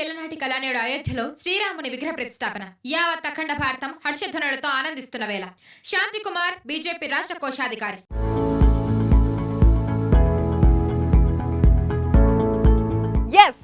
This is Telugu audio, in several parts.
ఏళ్ళనాటి కళానేడు అయోధ్యలో శ్రీరాముని విగ్రహ ప్రతిష్టాపన. యావత్ అఖండ భారతం హర్షధ్వనులతో ఆనందిస్తున్న వేళ. శాంతి కుమార్ బీజేపీ రాష్ట్ర కోశాధికారి. Yes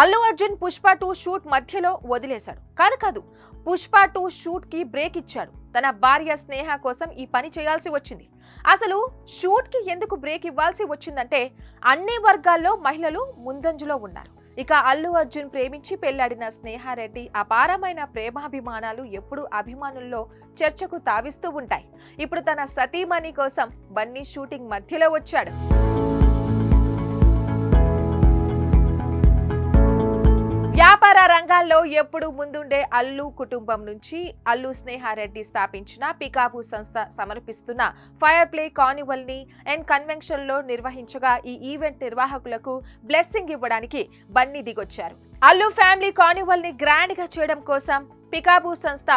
Allu Arjun Pushpa two shoot మధ్యలో వదిలేశాడు. కాదు కాదు పుష్ప టూ షూట్కి బ్రేక్ ఇచ్చాడు. తన భార్య స్నేహ కోసం ఈ పని చేయాల్సి వచ్చింది. అసలు షూట్కి ఎందుకు బ్రేక్ ఇవ్వాల్సి వచ్చిందంటే అన్ని వర్గాల్లో మహిళలు ముందంజలో ఉన్నారు. ఇక అల్లు అర్జున్ ప్రేమించి పెళ్ళాడిన స్నేహారెడ్డి అపారమైన ప్రేమాభిమానాలు ఎప్పుడు అభిమానుల్లో చర్చకు తావిస్తూ ఉంటాయి. ఇప్పుడు తన సతీమణి కోసం బన్నీ షూటింగ్ మధ్యలో వచ్చాడు. వ్యాపార రంగాల్లో ఎప్పుడు ముందుండే అల్లు కుటుంబం నుంచి అల్లు స్నేహారెడ్డి స్థాపించిన పికాబు సంస్థ సమర్పిస్తున్న ఫైర్ ప్లే కార్నివల్ని అండ్ కన్వెన్షన్లో నిర్వహించగా ఈ ఈవెంట్ నిర్వాహకులకు బ్లెస్సింగ్ ఇవ్వడానికి బన్నీ దిగొచ్చారు. అల్లు ఫ్యామిలీ కార్నివల్ని గ్రాండ్గా చేయడం కోసం పికాబు సంస్థ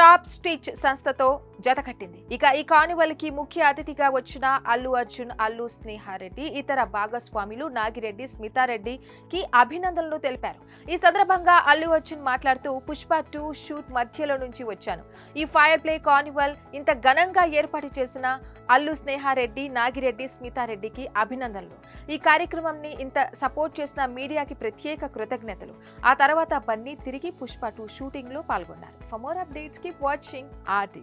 టాప్ స్టిచ్ సంస్థతో జతకట్టింది ఇక ఈ కార్నివల్కి ముఖ్య అతిథిగా వచ్చిన అల్లు అర్జున్ అల్లు స్నేహారెడ్డి ఇతర భాగస్వాములు నాగిరెడ్డి స్మితారెడ్డి కి అభినందనలు తెలిపారు. ఈ సందర్భంగా అల్లు అర్జున్ మాట్లాడుతూ పుష్ప టూ షూట్ మధ్యలో నుంచి వచ్చాను. ఈ ఫైర్ ప్లే కార్నివల్ ఇంత ఘనంగా ఏర్పాటు చేసిన అల్లు స్నేహారెడ్డి నాగిరెడ్డి స్మితారెడ్డికి అభినందనలు. ఈ కార్యక్రమంని ఇంత సపోర్ట్ చేసిన మీడియాకి ప్రత్యేక కృతజ్ఞతలు. ఆ తర్వాత బన్నీ తిరిగి పుష్ప టూ షూటింగ్లో పాల్గొన్నారు for more updates keep watching RT